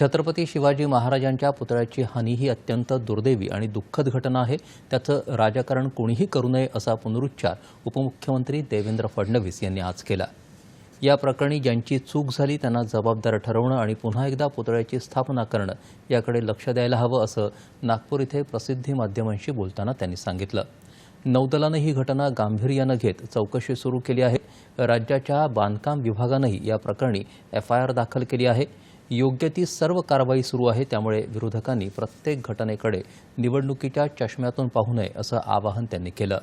छत्रपती शिवाजी महाराजांच्या पुतळ्याची हानी ही अत्यंत दुर्दैवी आणि दुःखद घटना आहे. त्याचं राजकारण कोणीही करू नये असा पुनरुच्चार उपमुख्यमंत्री देवेंद्र फडणवीस यांनी आज केला. या प्रकरणी ज्यांची चूक झाली त्यांना जबाबदार ठरवणं आणि पुन्हा एकदा पुतळ्याची स्थापना करणं याकडे लक्ष द्यायला हवं असं नागपूर इथे प्रसिद्धी माध्यमांशी बोलताना त्यांनी सांगितलं. नौदलानं ही घटना गांभीर्यानं घेत चौकशी सुरू केली आहे. राज्याच्या बांधकाम विभागानंही या प्रकरणी एफआयआर दाखल केली आहे. योग्य ती सर्व कारवाई सुरू आहे त्यामुळे विरोधकांनी प्रत्येक घटनेकडे निवडणुकीच्या चष्म्यातून पाहू नये असं आवाहन त्यांनी केलं.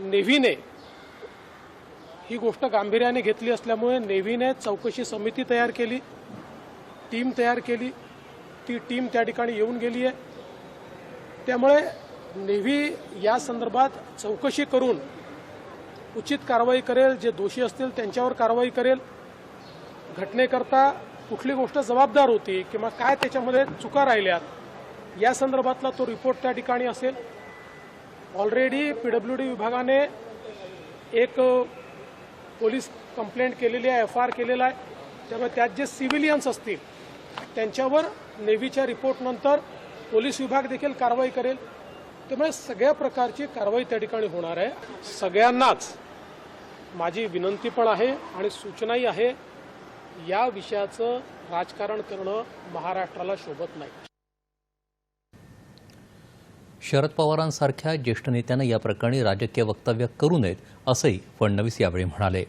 नेव्हीने ही गोष्ट गांभीर्याने घेतली असल्यामुळे नेव्हीने चौकशी समिती तयार केली टीम तयार केली ती टीम त्या ठिकाणी येऊन गेली आहे. त्यामुळे नेव्ही या संदर्भात चौकशी करून उचित कारवाई करेल जे दोषी असतील त्यांच्यावर कारवाई करेल. घटनेकरता कुठली गोष्ट जबाबदार होती किंवा काय त्याच्यामध्ये चुका राहिल्यात या संदर्भातला तो रिपोर्ट त्या ठिकाणी असेल. ऑलरेडी पीडब्ल्यू डी विभागाने एक पोलीस कंप्लेंट केलेली आहे एफ आर केलेला आहे. त्यामुळे त्यात जे सिव्हिलियन्स असतील त्यांच्यावर नेव्हीच्या रिपोर्टनंतर पोलीस विभाग देखील कारवाई करेल. त्यामुळे सगळ्या प्रकारची कारवाई त्या ठिकाणी होणार आहे. सगळ्यांनाच माझी विनंती पण आहे आणि सूचनाही आहे या विषयाचं राजकारण करणं महाराष्ट्राला शोभत नाही. शरद पवारांसारख्या ज्येष्ठ नेत्यानं या प्रकरणी राजकीय वक्तव्य करू नयेत असंही फडणवीस यावेळी म्हणाले.